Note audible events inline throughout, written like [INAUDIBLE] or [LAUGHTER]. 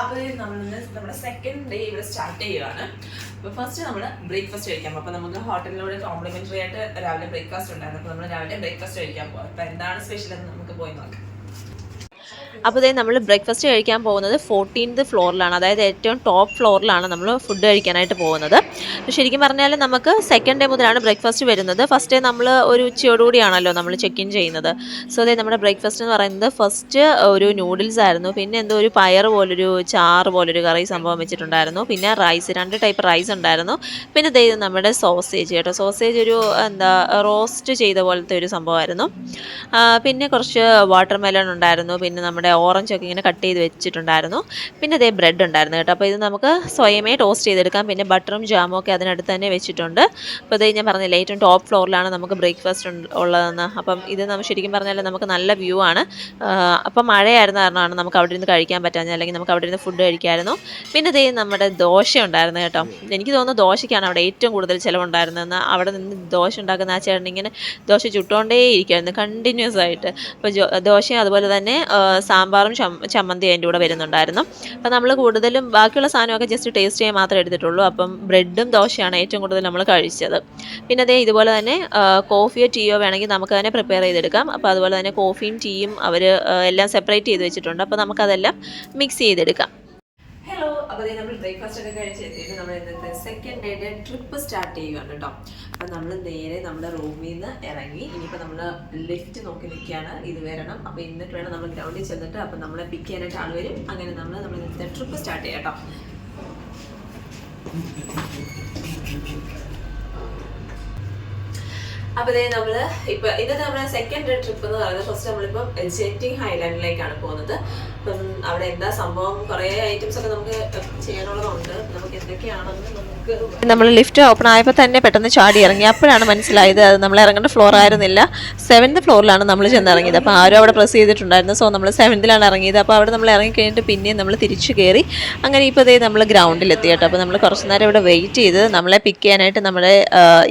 അപ്പോൾ നമ്മൾ നമ്മുടെ സെക്കൻഡ് ഡേ ഇവിടെ സ്റ്റാർട്ട് ചെയ്യുകയാണ് അപ്പോൾ ഫസ്റ്റ് നമ്മൾ ബ്രേക്ക്ഫാസ്റ്റ് കഴിക്കാം. അപ്പോൾ നമുക്ക് ഹോട്ടലിലൂടെ കോംപ്ലിമെന്ററി ആയിട്ട് രാവിലെ ബ്രേക്ക്ഫാസ്റ്റ് ഉണ്ടായിരുന്നു. അപ്പോൾ നമ്മൾ രാവിലെ ബ്രേക്ക്ഫാസ്റ്റ് കഴിക്കാൻ പോകാം അപ്പോൾ എന്താണ് സ്പെഷ്യൽ എന്ന് നമുക്ക് പോയി നോക്കാം. അപ്പോൾ ഇതേ നമ്മൾ ബ്രേക്ക്ഫാസ്റ്റ് കഴിക്കാൻ പോകുന്നത് ഫോർട്ടീൻത് ഫ്ലോറിലാണ് അതായത് ഏറ്റവും ടോപ്പ് ഫ്ലോറിലാണ് നമ്മൾ ഫുഡ് കഴിക്കാനായിട്ട് പോകുന്നത്. ശരിക്കും പറഞ്ഞാൽ നമുക്ക് സെക്കൻഡ് ഡേ മുതലാണ് ബ്രേക്ക്ഫാസ്റ്റ് വരുന്നത്. ഫസ്റ്റ് ഡേ നമ്മൾ ഒരു ഉച്ചയോടുകൂടിയാണല്ലോ നമ്മൾ ചെക്ക് ഇൻ ചെയ്യുന്നത്. സോ അതേ നമ്മുടെ ബ്രേക്ക്ഫാസ്റ്റ് എന്ന് പറയുന്നത് ഫസ്റ്റ് ഒരു നൂഡിൽസ് ആയിരുന്നു. പിന്നെ എന്തോ ഒരു പയർ പോലൊരു ചാറ് പോലൊരു കറി സംഭവം വെച്ചിട്ടുണ്ടായിരുന്നു. പിന്നെ റൈസ് രണ്ട് ടൈപ്പ് റൈസ് ഉണ്ടായിരുന്നു. പിന്നെ ദേ നമ്മുടെ സോസേജ് കേട്ടോ. സോസേജ് ഒരു എന്താ റോസ്റ്റ് ചെയ്ത പോലത്തെ ഒരു സംഭവമായിരുന്നു. പിന്നെ കുറച്ച് വാട്ടർ മെലൺ ഉണ്ടായിരുന്നു. പിന്നെ നമ്മുടെ ഓറഞ്ച് ഒക്കെ ഇങ്ങനെ കട്ട് ചെയ്ത് വെച്ചിട്ടുണ്ടായിരുന്നു. പിന്നെ അതേ ബ്രെഡ് ഉണ്ടായിരുന്നു കേട്ടോ. അപ്പോൾ ഇത് നമുക്ക് സ്വയമേ ടോസ്റ്റ് ചെയ്തെടുക്കാം. പിന്നെ ബട്ടറും ജാമും ഒക്കെ അതിനടുത്ത് തന്നെ വെച്ചിട്ടുണ്ട്. അപ്പോൾ ഇത് ഞാൻ പറഞ്ഞില്ല ഏറ്റവും ടോപ്പ് ഫ്ലോറിലാണ് നമുക്ക് ബ്രേക്ക്ഫാസ്റ്റ് ഉള്ളതെന്ന്. അപ്പം ഇത് നമ്മൾ ശരിക്കും പറഞ്ഞാൽ നമുക്ക് നല്ല വ്യൂ ആണ്. അപ്പം മഴയായിരുന്ന കാരണമാണ് നമുക്ക് അവിടെ ഇരുന്ന് കഴിക്കാൻ പറ്റാഞ്ഞത്. അല്ലെങ്കിൽ നമുക്ക് അവിടെ ഇരുന്ന് ഫുഡ് കഴിക്കാമായിരുന്നു പിന്നെ ഇതേ നമ്മുടെ ദോശ ഉണ്ടായിരുന്നു കേട്ടോ. എനിക്ക് തോന്നുന്നു ദോശയ്ക്കാണ് അവിടെ ഏറ്റവും കൂടുതൽ ചിലവുണ്ടായിരുന്നതെന്ന്. അവിടെ നിന്ന് ദോശ ഉണ്ടാക്കുന്ന ആ ചേട്ടൻ ഇങ്ങനെ ദോശ ചുട്ടുകൊണ്ടേ ഇരിക്കുമായിരുന്നു കണ്ടിന്യൂസ് ആയിട്ട് അപ്പോൾ ദോശയും അതുപോലെ തന്നെ ആ, സാമ്പാറും ചമ്മന്തി അതിന്റെ കൂടെ വരുന്നുണ്ടായിരുന്നു. അപ്പോൾ നമ്മൾ കൂടുതലും ബാക്കിയുള്ള സാധനമൊക്കെ ജസ്റ്റ് ടേസ്റ്റ് ചെയ്യാൻ മാത്രമേ എടുത്തിട്ടുള്ളൂ. അപ്പം ബ്രെഡും ദോശയാണ് ഏറ്റവും കൂടുതൽ നമ്മൾ കഴിച്ചത്. പിന്നെ അതേ ഇതുപോലെ തന്നെ കോഫിയോ ടീയോ വേണമെങ്കിൽ നമുക്ക് തന്നെ പ്രിപ്പയർ ചെയ്തെടുക്കാം. അപ്പോൾ അതുപോലെ തന്നെ കോഫിയും ടീയും അവർ എല്ലാം സെപ്പറേറ്റ് ചെയ്ത് വെച്ചിട്ടുണ്ട്. അപ്പോൾ നമുക്കതെല്ലാം മിക്സ് ചെയ്തെടുക്കാം. അപ്പോൾ നമ്മൾ ബ്രേക്ക്ഫാസ്റ്റ് ഒക്കെ കഴിച്ച് എത്തിയിട്ട് നമ്മൾ ഇന്നത്തെ സെക്കൻഡ് ഡേയുടെ ട്രിപ്പ് സ്റ്റാർട്ട് ചെയ്യുകയാണ് കേട്ടോ. അപ്പം നമ്മൾ നേരെ നമ്മുടെ റൂമിൽ നിന്ന് ഇറങ്ങി. ഇനിയിപ്പോൾ നമ്മൾ ലിഫ്റ്റ് നോക്കി നിൽക്കുകയാണ്. ഇത് വരണം. അപ്പോൾ എന്നിട്ട് വേണം നമ്മൾ ഗ്രൗണ്ടിൽ ചെന്നിട്ട് അപ്പം നമ്മളെ പിക്ക് ചെയ്യാനായിട്ട് ആൾ വരും. അങ്ങനെ നമ്മൾ നമ്മൾ ഇന്നത്തെ ട്രിപ്പ് സ്റ്റാർട്ട് ചെയ്യാം അപ്പോൾ ഇതേ നമ്മൾ ഇപ്പൊ ഇന്നത്തെ നമ്മുടെ സെക്കൻഡ് ട്രിപ്പ് എന്ന് പറയുന്നത് ഫസ്റ്റ് നമ്മളിപ്പം ജെറ്റിംഗ് ഹൈലാൻഡിലേക്കാണ് പോകുന്നത്. അപ്പം അവിടെ എന്താ സംഭവം? കുറേ ഐറ്റംസ് ഒക്കെ നമുക്ക് ചെയ്യാനുള്ളതുണ്ട്. നമുക്ക് എന്തൊക്കെയാണെന്ന് നമുക്ക് നമ്മൾ ലിഫ്റ്റ് ഓപ്പൺ ആയപ്പോൾ തന്നെ പെട്ടെന്ന് ചാടി ഇറങ്ങി. അപ്പോഴാണ് മനസ്സിലായത് അത് നമ്മൾ ഇറങ്ങേണ്ട ഫ്ലോർ ആയിരുന്നില്ല. സെവൻത് ഫ്ലോറിലാണ് നമ്മൾ ചെന്ന് ഇറങ്ങിയത്. അപ്പോൾ ആരും അവിടെ പ്രസ് ചെയ്തിട്ടുണ്ടായിരുന്നു. സോ നമ്മൾ സെവൻത്തിലാണ് ഇറങ്ങിയത്. അപ്പോൾ അവിടെ നമ്മൾ ഇറങ്ങി കഴിഞ്ഞിട്ട് പിന്നെയും നമ്മൾ തിരിച്ചു കയറി അങ്ങനെ ഇപ്പോൾ ഇതേ നമ്മൾ ഗ്രൗണ്ടിലെത്തി കേട്ടോ. അപ്പോൾ നമ്മൾ കുറച്ച് നേരം ഇവിടെ വെയിറ്റ് ചെയ്ത് നമ്മളെ പിക്ക് ചെയ്യാനായിട്ട് നമ്മുടെ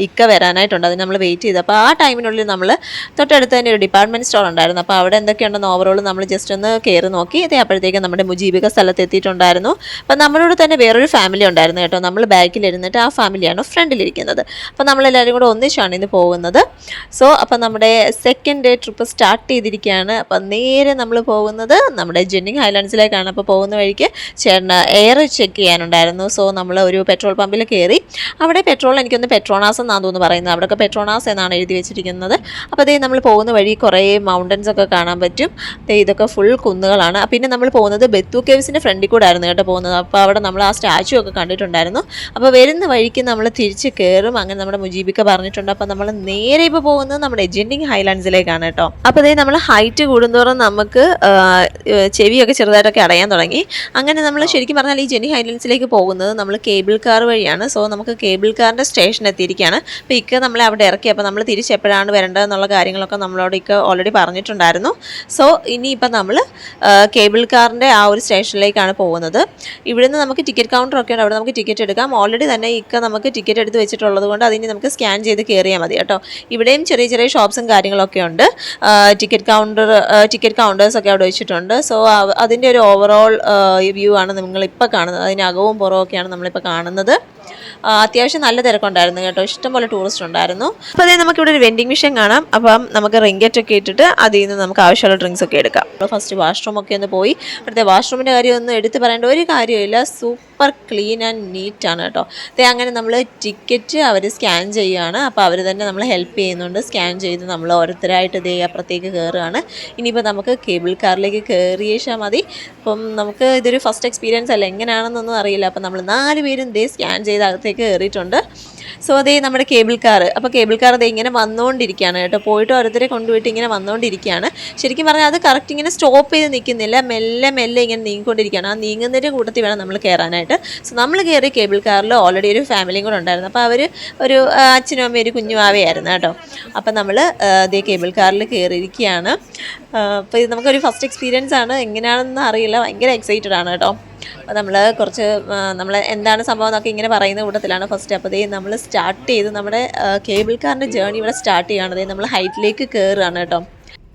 ഇക്ക വരാനായിട്ടുണ്ട്. അതിന് നമ്മൾ വെയിറ്റ് ചെയ്ത്. അപ്പോൾ ആ ടൈമിനുള്ളിൽ നമ്മൾ തൊട്ടടുത്ത് തന്നെ ഒരു ഡിപ്പാർട്ട്മെന്റ് സ്റ്റോർ ഉണ്ടായിരുന്നു. അപ്പോൾ അവിടെ എന്തൊക്കെയുണ്ടെന്ന് ഓവറോൾ നമ്മൾ ജസ്റ്റ് ഒന്ന് കയറി നോക്കി. ഇതേ അപ്പോഴത്തേക്കും നമ്മുടെ മുജീബിക സ്ഥലത്ത് എത്തിയിട്ടുണ്ടായിരുന്നു. അപ്പോൾ നമ്മളോട് തന്നെ വേറൊരു ഫാമിലി ഉണ്ടായിരുന്നു കേട്ടോ. നമ്മൾ ബാക്കിലിരുന്നിട്ട് ആ ഫാമിലിയാണ് ഫ്രണ്ടിലിരിക്കുന്നത്. അപ്പോൾ നമ്മളെല്ലാവരും കൂടെ ഒന്നിച്ചാണ് ഇന്ന് പോകുന്നത്. സോ അപ്പോൾ നമ്മുടെ സെക്കൻഡ് ഡേ ട്രിപ്പ് സ്റ്റാർട്ട് ചെയ്തിരിക്കുകയാണ്. അപ്പം നേരെ നമ്മൾ പോകുന്നത് നമ്മുടെ ജെന്നിങ് ഹൈലാൻഡ്സിലേക്കാണ് അപ്പോൾ പോകുന്ന വഴിക്ക് ചേട്ടന് എയർ ചെക്ക് ചെയ്യാനുണ്ടായിരുന്നു. സോ നമ്മൾ ഒരു പെട്രോൾ പമ്പിൽ കയറി. അവിടെ പെട്രോൾ എനിക്കൊന്ന് പെട്രോണാസ് എന്നാണ് തോന്നുന്നു പറയുന്നത്. അവിടെയൊക്കെ പെട്രോണാസ് എന്നാണ് എഴുതി വെച്ചിരിക്കുന്നത്. അപ്പോൾ അതേ നമ്മൾ പോകുന്ന വഴി കുറേ മൗണ്ടൻസ് ഒക്കെ കാണാൻ പറ്റും. ഇതൊക്കെ ഫുൾ കുന്നുകളാണ്. പിന്നെ നമ്മൾ പോകുന്നത് ബെത്തു കേവ്സിന്റെ ഫ്രണ്ടിൽ കൂടെ ആയിരുന്നു കേട്ടോ പോകുന്നത്. അപ്പോൾ അവിടെ നമ്മൾ ആ സ്റ്റാച്ചു ഒക്കെ കണ്ടിട്ടുണ്ടായിരുന്നു. അപ്പോൾ വരുന്ന വഴിക്ക് നമ്മൾ തിരിച്ച് കയറും അങ്ങനെ നമ്മുടെ മുജീബിക്ക പറഞ്ഞിട്ടുണ്ട്. അപ്പോൾ നമ്മൾ നേരെ ഇപ്പോൾ പോകുന്നത് നമ്മുടെ എജന്റിങ് ഹൈലാൻഡ്സിലേക്കാണ് കേട്ടോ. അപ്പോൾ അതേ നമ്മൾ ഹൈറ്റ് കൂടുന്തോറും നമുക്ക് ചെവിയൊക്കെ ചെറുതായിട്ടൊക്കെ അടയാൻ തുടങ്ങി. അങ്ങനെ നമ്മൾ ശരിക്കും പറഞ്ഞാൽ ഈ ജെന്നി ഹൈലാൻഡ്സിലേക്ക് പോകുന്നത് നമ്മൾ കേബിൾ കാർ വഴിയാണ്. സോ നമുക്ക് കേബിൾ കാറിന്റെ സ്റ്റേഷൻ എത്തിയിരിക്കുകയാണ് അപ്പോൾ ഇക്ക നമ്മളെ അവിടെ ഇറക്കി. അപ്പോൾ നമ്മൾ തിരിച്ച് എപ്പോഴാണ് വരേണ്ടതെന്നുള്ള കാര്യങ്ങളൊക്കെ നമ്മളോട് ഇക്ക ഓൾറെഡി പറഞ്ഞിട്ടുണ്ടായിരുന്നു. സോ ഇനിയിപ്പോൾ നമ്മൾ കേബിൾ കാറിന്റെ ആ ഒരു സ്റ്റേഷനിലേക്കാണ് പോകുന്നത്. ഇവിടുന്ന് നമുക്ക് ടിക്കറ്റ് കൗണ്ടർ ഒക്കെ ഉണ്ട് അവിടെ നമുക്ക് ടിക്കറ്റ് എടുക്കാം. ഓൾറെഡി തന്നെ ഇക്ക നമുക്ക് ടിക്കറ്റ് എടുത്ത് വെച്ചിട്ടുള്ളത് കൊണ്ട് അതിന് നമുക്ക് സ്കാൻ ചെയ്ത് കയറിയാൽ മതി കേട്ടോ. ഇവിടെയും ചെറിയ ചെറിയ ഷോപ്സും കാര്യങ്ങളൊക്കെ ഉണ്ട്. ടിക്കറ്റ് കൗണ്ടർ ടിക്കറ്റ് കൗണ്ടേഴ്സൊക്കെ അവിടെ വെച്ചിട്ടുണ്ട്. സോ അതിന്റെ ഒരു ഓവറോൾ വ്യൂ ആണ് നിങ്ങളിപ്പോൾ കാണുന്നത്. അതിനകവും പുറവും ഒക്കെയാണ് നമ്മളിപ്പോൾ കാണുന്നത് അത്യാവശ്യം നല്ല തിരക്കുണ്ടായിരുന്നു കേട്ടോ. ഇഷ്ടംപോലെ ടൂറിസ്റ്റ് ഉണ്ടായിരുന്നു. അപ്പോൾ അതേ നമുക്കിവിടെ ഒരു വെൻഡിങ് മെഷീൻ കാണാം. അപ്പം നമുക്ക് റിങ്കറ്റ് ഒക്കെ ഇട്ടിട്ട് അതിൽ നിന്ന് നമുക്ക് ആവശ്യമുള്ള ഡ്രിങ്ക്സ് ഒക്കെ എടുക്കാം. ഫസ്റ്റ് വാഷ്റൂമൊക്കെ ഒന്ന് പോയി. അവിടുത്തെ വാഷ്റൂമിന്റെ കാര്യം ഒന്ന് എടുത്ത് പറയേണ്ട ഒരു കാര്യമില്ല സൂപ്പർ ക്ലീൻ ആൻഡ് നീറ്റ് ആണ് കേട്ടോ. അതെ അങ്ങനെ നമ്മൾ ടിക്കറ്റ് അവർ സ്കാൻ ചെയ്യുകയാണ് അപ്പോൾ അവർ തന്നെ നമ്മളെ ഹെൽപ്പ് ചെയ്യുന്നുണ്ട്. സ്കാൻ ചെയ്ത് നമ്മൾ ഓരോരുത്തരായിട്ട് ഇതേ അപ്പുറത്തേക്ക് കയറുകയാണ് ഇനിയിപ്പോൾ നമുക്ക് കേബിൾ കാറിലേക്ക് കയറിയേച്ചാൽ മതി. അപ്പം നമുക്ക് ഇതൊരു ഫസ്റ്റ് എക്സ്പീരിയൻസ് അല്ല? എങ്ങനെയാണെന്നൊന്നും അറിയില്ല. അപ്പം നമ്മൾ നാല് പേരും ഇതേ സ്കാൻ ചെയ്ത് അകത്തേക്ക് കയറിയിട്ടുണ്ട് സോ അതേ നമ്മുടെ കേബിൾ കാർ അപ്പോൾ കേബിൾ കാർ അതേ ഇങ്ങനെ വന്നുകൊണ്ടിരിക്കുകയാണ് കേട്ടോ. പോയിട്ട് ഓരോരുത്തരെ കൊണ്ടുപോയിട്ട് ഇങ്ങനെ വന്നുകൊണ്ടിരിക്കുകയാണ് ശരിക്കും പറഞ്ഞാൽ അത് കറക്റ്റ് ഇങ്ങനെ സ്റ്റോപ്പ് ചെയ്ത് നിൽക്കുന്നില്ല. മെല്ലെ മെല്ലെ ഇങ്ങനെ നീങ്ങിക്കൊണ്ടിരിക്കുകയാണ് ആ നീങ്ങുന്നതിന്റെ കൂട്ടത്തിൽ വേണം നമ്മൾ കയറാനായിട്ട് സോ നമ്മൾ കയറി കേബിൾ കാറിൽ ഓൾറെഡി ഒരു ഫാമിലിയും കൂടെ ഉണ്ടായിരുന്നു. അപ്പോൾ അവർ ഒരു അച്ഛനും അമ്മയും ഒരു കുഞ്ഞുമാവയായിരുന്നു കേട്ടോ. അപ്പോൾ നമ്മൾ അതേ കേബിൾ കാറിൽ കയറിയിരിക്കുകയാണ് അപ്പോൾ ഇത് നമുക്കൊരു ഫസ്റ്റ് എക്സ്പീരിയൻസ് ആണ്. എങ്ങനെയാണെന്ന് അറിയില്ല. ഭയങ്കര എക്സൈറ്റഡ് ആണ് കേട്ടോ. അപ്പോൾ നമ്മൾ കുറച്ച് നമ്മൾ എന്താണ് സംഭവം എന്നൊക്കെ ഇങ്ങനെ പറയുന്ന കൂട്ടത്തിലാണ് ഫസ്റ്റ് അപ്പോൾ ഇതേ നമ്മൾ സ്റ്റാർട്ട് ചെയ്ത് നമ്മുടെ കേബിൾ കാറിന്റെ ജേർണി ഇവിടെ സ്റ്റാർട്ട് ചെയ്യുകയാണ് ദേ നമ്മൾ ഹൈറ്റിലേക്ക് കയറുകയാണ് കേട്ടോ.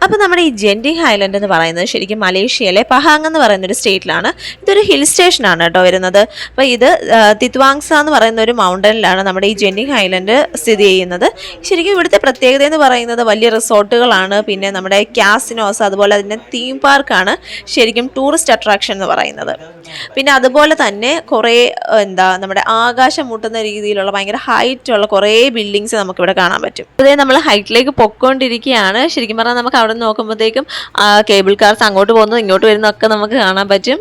അപ്പോൾ നമ്മുടെ ഈ ജെൻഡിങ് ഹൈലൻഡ് എന്ന് പറയുന്നത് ശരിക്കും മലേഷ്യയിലെ പഹാങ് എന്ന് പറയുന്ന ഒരു സ്റ്റേറ്റിലാണ്. ഇതൊരു ഹിൽ സ്റ്റേഷനാണ് കേട്ടോ വരുന്നത്. അപ്പോൾ ഇത് തിത്വാങ്സ എന്ന് പറയുന്ന ഒരു മൗണ്ടനിലാണ് നമ്മുടെ ഈ ജെൻഡിങ് ഹൈലൻഡ് സ്ഥിതി ചെയ്യുന്നത്. ശരിക്കും ഇവിടുത്തെ പ്രത്യേകത എന്ന് പറയുന്നത് വലിയ റിസോർട്ടുകളാണ്. പിന്നെ നമ്മുടെ ക്യാസിനോസ് അതുപോലെ അതിന്റെ തീം പാർക്കാണ് ശരിക്കും ടൂറിസ്റ്റ് അട്രാക്ഷൻ എന്ന് പറയുന്നത്. പിന്നെ അതുപോലെ തന്നെ കുറേ എന്താ നമ്മുടെ ആകാശം മുട്ടുന്ന രീതിയിലുള്ള ഭയങ്കര ഹൈറ്റുള്ള കുറേ ബിൽഡിങ്സ് നമുക്കിവിടെ കാണാൻ പറ്റും. അതേ നമ്മൾ ഹൈറ്റിലേക്ക് പൊക്കോണ്ടിരിക്കുകയാണ്. ശരിക്കും പറഞ്ഞാൽ നമുക്ക് അവിടെ നിന്ന് നോക്കുമ്പോഴത്തേക്കും കേബിൾ കാർസ് അങ്ങോട്ട് പോകുന്നതും ഇങ്ങോട്ട് വരുന്നതൊക്കെ നമുക്ക് കാണാൻ പറ്റും.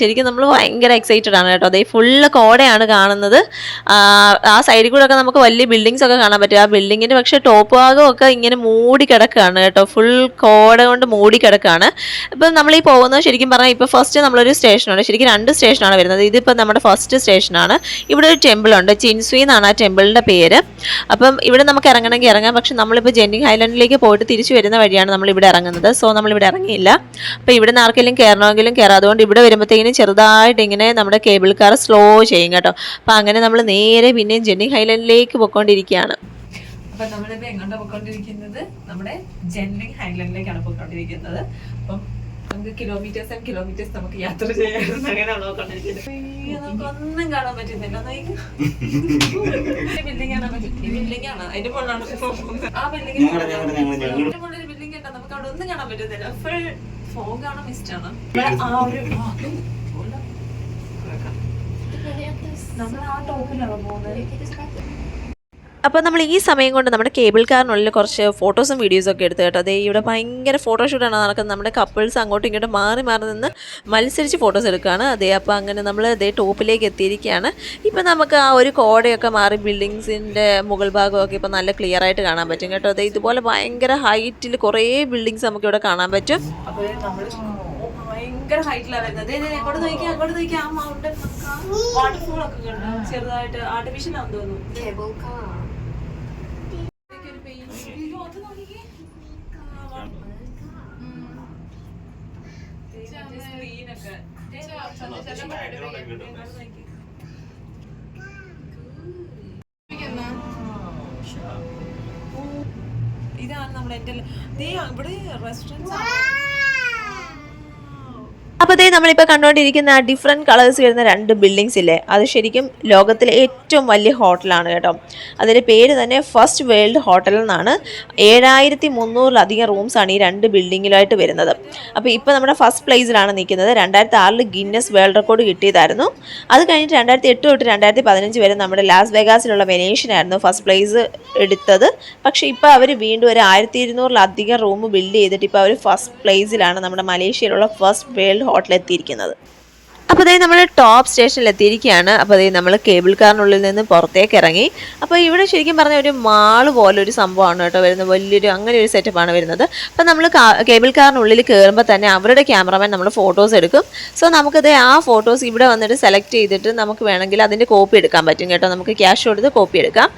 ശരിക്കും നമ്മൾ ഭയങ്കര എക്സൈറ്റഡ് ആണ് കേട്ടോ. അതേ ഫുള്ള് കോടയാണ് കാണുന്നത്. ആ, സൈഡിൽ കൂടെ ഒക്കെ നമുക്ക് വലിയ ബിൽഡിങ്സ് ഒക്കെ കാണാൻ പറ്റും. ആ ബിൽഡിങ്ങിന്റെ പക്ഷേ ടോപ്പ് ഭാഗം ഒക്കെ ഇങ്ങനെ മൂടി കിടക്കുകയാണ് കേട്ടോ. ഫുൾ കോട കൊണ്ട് മൂടി കിടക്കുകയാണ് ഇപ്പം നമ്മൾ ഈ പോകുന്നത് ശരിക്കും പറഞ്ഞാൽ ഇപ്പോൾ ഫസ്റ്റ് നമ്മളൊരു സ്റ്റേഷനാണ് ശരിക്കും രണ്ട് സ്റ്റേഷനാണ് വരുന്നത്. ഇതിപ്പോൾ നമ്മുടെ ഫസ്റ്റ് സ്റ്റേഷനാണ് ഇവിടെ ഒരു ടെമ്പിൾ ഉണ്ട്. ചിൻസ്വി എന്നാണ് ആ ടെമ്പിളിന്റെ പേര്. അപ്പം ഇവിടെ നമുക്ക് ഇറങ്ങണമെങ്കിൽ ഇറങ്ങാം. പക്ഷെ നമ്മളിപ്പോൾ ജെന്നിങ് ഹൈലൻഡിലേക്ക് പോയിട്ട് തിരിച്ചു വരുന്ന വഴിയാണ് നമ്മൾ ഇവിടെ ഇറങ്ങുന്നത്. സോ നമ്മളിവിടെ ഇറങ്ങിയില്ല. അപ്പോൾ ഇവിടെ നിന്ന് ആർക്കെങ്കിലും കയറണമെങ്കിലും കയറാം. അതുകൊണ്ട് ഇവിടെ വരുമ്പോഴത്തേക്കിനും ചെറുതായിട്ട് ഇങ്ങനെ നമ്മുടെ കേബിൾ കാർ സ്ലോ ചെയ്യും കേട്ടോ. അപ്പോൾ അങ്ങനെ നമ്മൾ നേരെ പിന്നെയും ജെന്നി ഹൈലൻഡിലേക്ക് പോയിക്കൊണ്ടിരിക്കുകയാണ്. അപ്പം നമ്മളിപ്പോൾ എങ്ങോട്ടാ പോയിക്കൊണ്ടിരിക്കുന്നത്? നമ്മുടെ ജെൻലിംഗ് ഹൈലൻഡിലേക്കാണ് പോയിക്കൊണ്ടിരിക്കുന്നത്. അപ്പം നമുക്ക് കിലോമീറ്റേഴ്സ് ആൻഡ് കിലോമീറ്റേഴ്സ് നമുക്ക് യാത്ര ചെയ്യാൻ അങ്ങനെയാണോ നമുക്കൊന്നും കാണാൻ പറ്റുന്നില്ല ബിൽഡിംഗ് ആണ് ബിൽഡിംഗ് ആണ് അതിന്റെ മുകളിലാണ്. ആ ബിൽഡിംഗ് അവിടെ ഒന്നും കാണാൻ പറ്റുന്നില്ല ഫുൾ ഫോഗ് ആണോ മിസ്റ്റ് ആണ്. [LAUGHS] ആ ഒരു. നമ്മൾ ആ ടോക്കിലാണോ പോകുന്നത്? അപ്പോൾ നമ്മൾ ഈ സമയം കൊണ്ട് നമ്മുടെ കേബിൾ കാറിനുള്ളിൽ കുറച്ച് ഫോട്ടോസും വീഡിയോസും ഒക്കെ എടുത്ത് കേട്ടോ. അതേ ഇവിടെ ഭയങ്കര ഫോട്ടോഷൂട്ടാണ് നടക്കുന്നത്. നമ്മുടെ കപ്പിൾസ് അങ്ങോട്ടും ഇങ്ങോട്ടും മാറി മാറി നിന്ന് മത്സരിച്ച് ഫോട്ടോസ് എടുക്കുകയാണ്. അതേ അപ്പോൾ അങ്ങനെ നമ്മൾ അതേ ടോപ്പിലേക്ക് എത്തിയിരിക്കുകയാണ്. ഇപ്പോൾ നമുക്ക് ആ ഒരു കോടയൊക്കെ മാറി ബിൽഡിങ്സിന്റെ മുകൾ ഭാഗമൊക്കെ ഇപ്പോൾ നല്ല ക്ലിയർ ആയിട്ട് കാണാൻ പറ്റും കേട്ടോ. അതേ ഇതുപോലെ ഭയങ്കര ഹൈറ്റിൽ കുറേ ബിൽഡിങ്സ് നമുക്ക് ഇവിടെ കാണാൻ പറ്റും. ഭയങ്കര ഹൈറ്റിലാണ് വരുന്നത്. അങ്ങോട്ട് നോക്കിയാ അങ്ങോട്ട് നോക്കിയാ ആ മൗണ്ടൻ വാട്ടർഫോൾ ഒക്കെ കണ്ടു. ചെറുതായിട്ട് ആർട്ടിഫിഷ്യൽ ആണെന്ന് തോന്നുന്നു ഇതൊക്കെ ഒരു paint. അയ്യോ, അത് നോക്കിക്കേ. ദേ, മറ്റേ screen ഒക്കെ. ദേ, ചെറുതായിട്ട് ദേ, അങ്ങോട്ട് നോക്കിക്കേ. ഇതാണ് നമ്മുടെ എന്റെ ദേ ഇവിടെ റെസ്റ്റോറന്റ് അതേ നമ്മളിപ്പോൾ കണ്ടുകൊണ്ടിരിക്കുന്ന ആ ഡിഫറെന്റ് കളേഴ്സ് വരുന്ന രണ്ട് ബിൽഡിങ്സ് ഇല്ലേ? അത് ശരിക്കും ലോകത്തിലെ ഏറ്റവും വലിയ ഹോട്ടലാണ് കേട്ടോ. അതിന്റെ പേര് തന്നെ ഫസ്റ്റ് വേൾഡ് ഹോട്ടൽ എന്നാണ്. ഏഴായിരത്തി മുന്നൂറിലധികം റൂംസാണ് ഈ രണ്ട് ബിൽഡിങ്ങിലായിട്ട് വരുന്നത്. അപ്പോൾ ഇപ്പോൾ നമ്മുടെ ഫസ്റ്റ് പ്ലേസിലാണ് നിൽക്കുന്നത്. രണ്ടായിരത്തി ആറിൽ ഗിന്നസ് വേൾഡ് റെക്കോർഡ് കിട്ടിയതായിരുന്നു. അത് കഴിഞ്ഞിട്ട് രണ്ടായിരത്തി എട്ട് തൊട്ട് രണ്ടായിരത്തി പതിനഞ്ച് വരെ നമ്മുടെ ലാസ് വെഗാസിലുള്ള വെനേഷ്യനായിരുന്നു ഫസ്റ്റ് പ്ലേസ് എടുത്തത്. പക്ഷേ ഇപ്പോൾ അവർ വീണ്ടും ഒരു ആയിരത്തി ഇരുന്നൂറിലധികം റൂം ബിൽഡ് ചെയ്തിട്ട് ഇപ്പോൾ അവർ ഫസ്റ്റ് പ്ലേസിലാണ് നമ്മുടെ മലേഷ്യയിലുള്ള ഫസ്റ്റ് വേൾഡ് ഹോട്ടൽ എത്തിയിരിക്കുന്നത് അപ്പോൾ അതേ നമ്മൾ ടോപ്പ് സ്റ്റേഷനിൽ എത്തിയിരിക്കുകയാണ് അപ്പോൾ അതേ നമ്മൾ കേബിൾ കാറിനുള്ളിൽ നിന്ന് പുറത്തേക്ക് ഇറങ്ങി അപ്പോൾ ഇവിടെ ശരിക്കും പറഞ്ഞ ഒരു മാൾ പോലെ ഒരു സംഭവമാണ് കേട്ടോ വരുന്നത്. വലിയൊരു അങ്ങനെ ഒരു സെറ്റപ്പാണ് വരുന്നത്. അപ്പോൾ നമ്മൾ കേബിൾ കാറിനുള്ളിൽ കയറുമ്പോൾ തന്നെ അവരുടെ ക്യാമറമാൻ നമ്മൾ ഫോട്ടോസ് എടുക്കും. സോ നമുക്കത് ആ ഫോട്ടോസ് ഇവിടെ വന്നിട്ട് സെലക്ട് ചെയ്തിട്ട് നമുക്ക് വേണമെങ്കിൽ അതിന്റെ കോപ്പി എടുക്കാൻ പറ്റും കേട്ടോ. നമുക്ക് ക്യാഷ് കൊടുത്ത് കോപ്പി എടുക്കാം.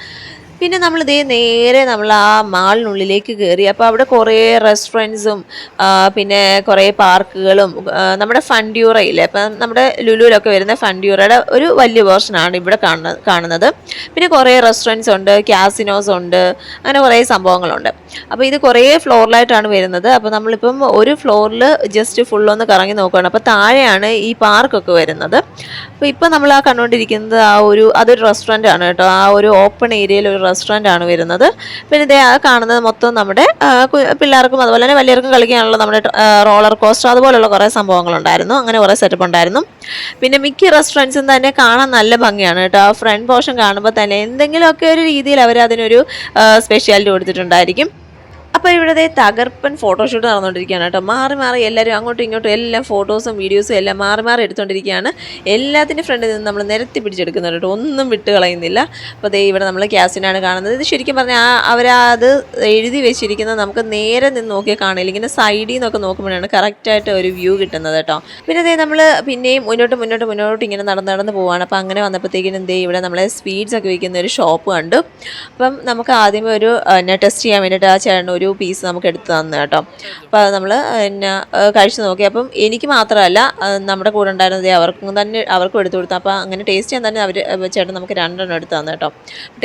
പിന്നെ നമ്മൾ ഇതേ നേരെ നമ്മൾ ആ മാളിനുള്ളിലേക്ക് കയറി അപ്പോൾ അവിടെ കുറേ റെസ്റ്റോറന്റ്സും പിന്നെ കുറേ പാർക്കുകളും നമ്മുടെ ഫണ്ട്യൂറയില്ലേ? അപ്പം നമ്മുടെ ലുലുവിലൊക്കെ വരുന്ന ഫണ്ട്യൂറയുടെ ഒരു വലിയ പോർഷനാണ് ഇവിടെ കാണുന്നത് കാണുന്നത്. പിന്നെ കുറേ റെസ്റ്റോറന്റ്സ് ഉണ്ട് ക്യാസിനോസ് ഉണ്ട് അങ്ങനെ കുറേ സംഭവങ്ങളുണ്ട്. അപ്പോൾ ഇത് കുറേ ഫ്ലോറിലായിട്ടാണ് വരുന്നത്. അപ്പോൾ നമ്മളിപ്പം ഒരു ഫ്ലോറിൽ ജസ്റ്റ് ഫുള്ളൊന്ന് കറങ്ങി നോക്കുകയാണ് അപ്പോൾ താഴെയാണ് ഈ പാർക്കൊക്കെ വരുന്നത്. അപ്പോൾ ഇപ്പോൾ നമ്മൾ ആ കണ്ടുകൊണ്ടിരിക്കുന്നത് ആ ഒരു അതൊരു റെസ്റ്റോറന്റ് ആണ് കേട്ടോ. ആ ഒരു ഓപ്പൺ ഏരിയയിൽ ഒരു റെസ്റ്റോറന്റ് ആണ് വരുന്നത്. പിന്നെ ഇതേ കാണുന്നത് മൊത്തം നമ്മുടെ പിള്ളേർക്കും അതുപോലെ തന്നെ വലിയവർക്കും കളിക്കാനുള്ള നമ്മുടെ റോളർ കോസ്റ്റർ അതുപോലുള്ള കുറേ സംഭവങ്ങളുണ്ടായിരുന്നു. അങ്ങനെ കുറേ സെറ്റപ്പ് ഉണ്ടായിരുന്നു. പിന്നെ മിക്ക റെസ്റ്റോറന്റ്സും തന്നെ കാണാൻ നല്ല ഭംഗിയാണ് കേട്ടോ. ആ ഫ്രണ്ട് പോർഷൻ കാണുമ്പോൾ തന്നെ എന്തെങ്കിലുമൊക്കെ ഒരു രീതിയിൽ അവർ അതിനൊരു സ്പെഷ്യാലിറ്റി കൊടുത്തിട്ടുണ്ടായിരിക്കും. അപ്പോൾ ഇവിടെ തകർപ്പൻ ഫോട്ടോഷൂട്ട് നടന്നുകൊണ്ടിരിക്കുകയാണ് കേട്ടോ. മാറി മാറി എല്ലാവരും അങ്ങോട്ടും ഇങ്ങോട്ടും എല്ലാം ഫോട്ടോസും വീഡിയോസും എല്ലാം മാറി മാറി എടുത്തുകൊണ്ടിരിക്കുകയാണ്. എല്ലാത്തിന്റെ ഫ്രണ്ടിൽ നിന്ന് നമ്മൾ നിരത്തി പിടിച്ചെടുക്കുന്നുണ്ട് കേട്ടോ. ഒന്നും വിട്ട് കളയുന്നില്ല. അപ്പോൾ ദേ ഇവിടെ നമ്മൾ ക്യാസിനാണ് കാണുന്നത്. ഇത് ശരിക്കും പറഞ്ഞാൽ അവരത് എഴുതി വെച്ചിരിക്കുന്നത് നമുക്ക് നേരെ നിന്ന് നോക്കിയാൽ കാണില്ല. ഇങ്ങനെ സൈഡിൽ നിന്നൊക്കെ നോക്കുമ്പോഴാണ് കറക്റ്റായിട്ട് ഒരു വ്യൂ കിട്ടുന്നത് കേട്ടോ. പിന്നെ ദേ നമ്മൾ പിന്നെയും മുന്നോട്ട് മുന്നോട്ട് മുന്നോട്ട് ഇങ്ങനെ നടന്ന് നടന്ന് പോവാണ്. അപ്പോൾ അങ്ങനെ വന്നപ്പോഴത്തേക്കിനും ദേ ഇവിടെ നമ്മളെ സ്വീറ്റ്സ് ഒക്കെ വിൽക്കുന്ന ഒരു ഷോപ്പ് കണ്ടു. അപ്പം നമുക്ക് ആദ്യമേ ഒരു ടെസ്റ്റ് ചെയ്യാൻ വേണ്ടിയിട്ട് ആ ചേട്ടൻ ഒരു പീസ് നമുക്ക് എടുത്ത് തന്നു കേട്ടോ. അപ്പോൾ നമ്മൾ പിന്നെ കഴിച്ചു നോക്കി. അപ്പം എനിക്ക് മാത്രമല്ല നമ്മുടെ കൂടെ ഉണ്ടായിരുന്നത് അവർക്കും തന്നെ അവർക്കും എടുത്തു കൊടുത്തു അപ്പോൾ അങ്ങനെ ടേസ്റ്റ് ചെയ്യാൻ തന്നെ അവർ ചേട്ടൻ നമുക്ക് രണ്ടെണ്ണം എടുത്ത് തന്നു കേട്ടോ.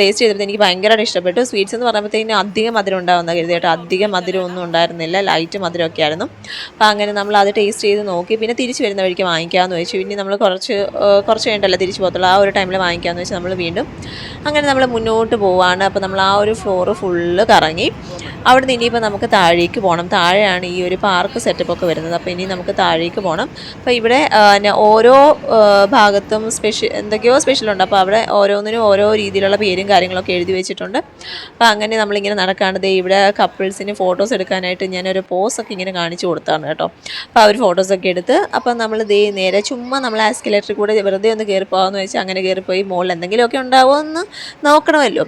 ടേസ്റ്റ് ചെയ്തപ്പോൾ എനിക്ക് ഭയങ്കരമായിട്ട് ഇഷ്ടപ്പെട്ടു. സ്വീറ്റ്സ് എന്ന് പറയുമ്പോഴത്തേക്കിന് അധികം മധുരം ഉണ്ടാവുന്ന കരുതി കേട്ടോ. അധികം മധുരം ഒന്നും ഉണ്ടായിരുന്നില്ല. ലൈറ്റ് മധുരമൊക്കെ ആയിരുന്നു. അപ്പോൾ അങ്ങനെ നമ്മൾ അത് ടേസ്റ്റ് ചെയ്ത് നോക്കി. പിന്നെ തിരിച്ച് വരുന്ന വഴിക്ക് വാങ്ങിക്കാമെന്ന് വെച്ചു. ഇനി നമ്മൾ കുറച്ച് കുറച്ച് കഴിഞ്ഞിട്ടല്ല തിരിച്ച് പോകത്തുള്ളൂ. ആ ഒരു ടൈമിൽ വാങ്ങിക്കാമെന്ന് വെച്ച് നമ്മൾ വീണ്ടും അങ്ങനെ നമ്മൾ മുന്നോട്ട് പോവാണ്. അപ്പോൾ നമ്മൾ ആ ഒരു ഫ്ലോറ് ഫുള്ള് കറങ്ങി. അവിടെ നിന്ന് ഇനിയിപ്പോൾ നമുക്ക് താഴേക്ക് പോകണം താഴെയാണ് ഈ ഒരു പാർക്ക് സെറ്റപ്പ് ഒക്കെ വരുന്നത്. അപ്പോൾ ഇനി നമുക്ക് താഴേക്ക് പോകണം അപ്പോൾ ഇവിടെ ഓരോ ഭാഗത്തും സ്പെഷ്യൽ എന്തൊക്കെയോ സ്പെഷ്യൽ ഉണ്ട്. അപ്പോൾ അവിടെ ഓരോന്നിനും ഓരോ രീതിയിലുള്ള പേരും കാര്യങ്ങളൊക്കെ എഴുതി വെച്ചിട്ടുണ്ട്. അപ്പോൾ അങ്ങനെ നമ്മളിങ്ങനെ നടക്കാണ്ട് ഇവിടെ കപ്പിൾസിന് ഫോട്ടോസ് എടുക്കാനായിട്ട് ഞാനൊരു പോസൊക്കെ ഇങ്ങനെ കാണിച്ചു കൊടുത്താണ് കേട്ടോ. അപ്പോൾ അവർ ഫോട്ടോസൊക്കെ എടുത്ത് അപ്പോൾ നമ്മൾ ദേ നേരെ ചുമ്മാ നമ്മൾ ആ കൂടെ വെറുതെ ഒന്ന് കയറി പോകാമെന്ന് വെച്ചാൽ അങ്ങനെ കയറിപ്പോയി മുകളിൽ എന്തെങ്കിലുമൊക്കെ ഉണ്ടാവുമോ എന്ന് നോക്കണമല്ലോ.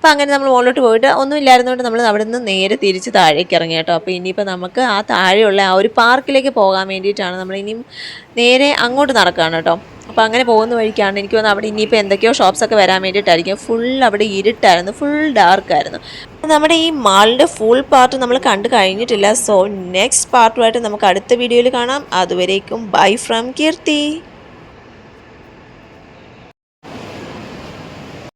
അപ്പോൾ അങ്ങനെ നമ്മൾ മുകളിലോട്ട് പോയിട്ട് ഒന്നും ഇല്ലായിരുന്നുകൊണ്ട് നമ്മൾ അവിടെ നിന്ന് നേരെ തിരിച്ച് താഴേക്ക് ഇറങ്ങി കേട്ടോ. അപ്പോൾ ഇനിയിപ്പോൾ നമുക്ക് ആ താഴെയുള്ള ആ ഒരു പാർക്കിലേക്ക് പോകാൻ വേണ്ടിയിട്ടാണ് നമ്മൾ ഇനിയും നേരെ അങ്ങോട്ട് നടക്കുകയാണ് കേട്ടോ. അപ്പോൾ അങ്ങനെ പോകുന്ന വഴിക്കാണ് എനിക്ക് തോന്നുന്നത് അവിടെ ഇനിയിപ്പോൾ എന്തൊക്കെയോ ഷോപ്സ് ഒക്കെ വരാൻ വേണ്ടിയിട്ടായിരിക്കും. ഫുൾ അവിടെ ഇരുട്ടായിരുന്നു ഫുൾ ഡാർക്കായിരുന്നു നമ്മുടെ ഈ മാളിന്റെ ഫുൾ പാർട്ട് നമ്മൾ കണ്ടു കഴിഞ്ഞിട്ടില്ല. സോ നെക്സ്റ്റ് പാർട്ടുമായിട്ട് നമുക്ക് അടുത്ത വീഡിയോയിൽ കാണാം. അതുവരേക്കും ബൈ ഫ്രം കീർത്തി.